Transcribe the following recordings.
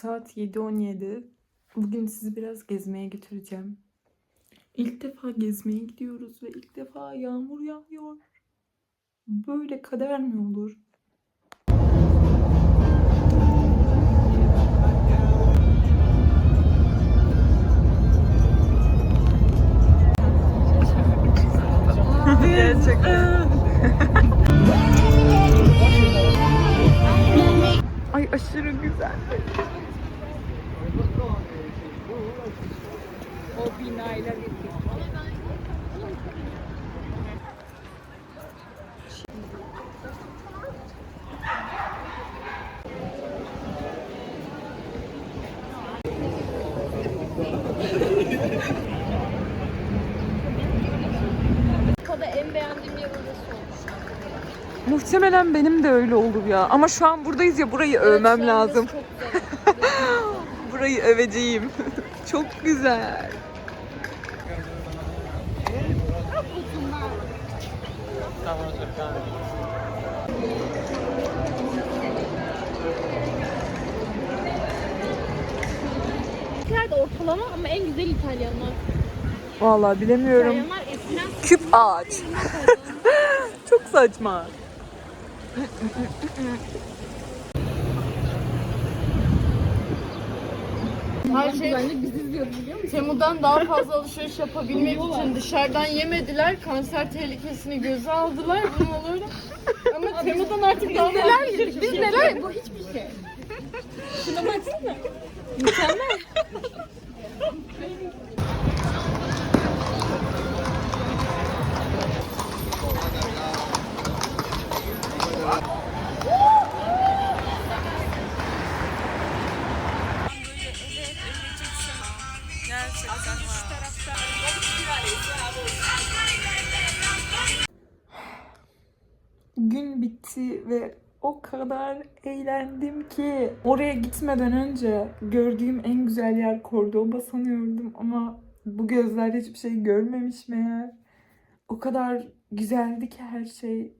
Saat 7.17. Bugün sizi biraz gezmeye götüreceğim. İlk defa gezmeye gidiyoruz ve ilk defa yağmur yağıyor. Böyle kader mi olur? Gerçekten. aşırı güzel. O binayla Kada en beğendiğim. Muhtemelen benim de öyle olur ya. Ama şu an buradayız ya burayı övmem Evet, an lazım. burası Çok güzel. Burayı öveceğim. Çok güzel. De ortalama ama en güzel İtalyanlar. Vallahi bilemiyorum. İtalyanlar eskiden Küp ağaç. Çok saçma. Her şey biz izliyoruz biliyor musun? Temu'dan daha fazla alışveriş yapabilmek için dışarıdan yemediler. Kanser tehlikesini göze aldılar. Bunu olur. Ama Temu'dan artık daha neler yedik? Biz neler? Bu hiçbir şey. Şuna baksana. Mükemmel. Gün bitti ve o kadar eğlendim ki oraya gitmeden önce gördüğüm en güzel yer Cordoba sanıyordum ama bu gözler hiçbir şey görmemiş meğer. O kadar güzeldi ki her şey.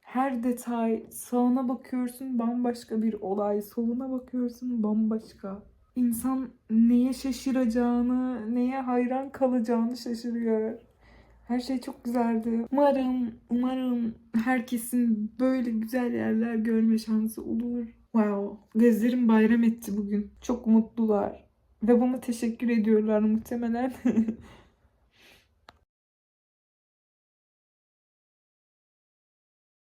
Her detay. Sağına bakıyorsun bambaşka bir olay. Soluna bakıyorsun bambaşka. İnsan neye şaşıracağını, neye hayran kalacağını şaşırıyor. Her şey çok güzeldi. Umarım, umarım herkesin böyle güzel yerler görme şansı olur. Wow. Gözlerim bayram etti bugün. Çok mutlular. Ve bana teşekkür ediyorlar muhtemelen.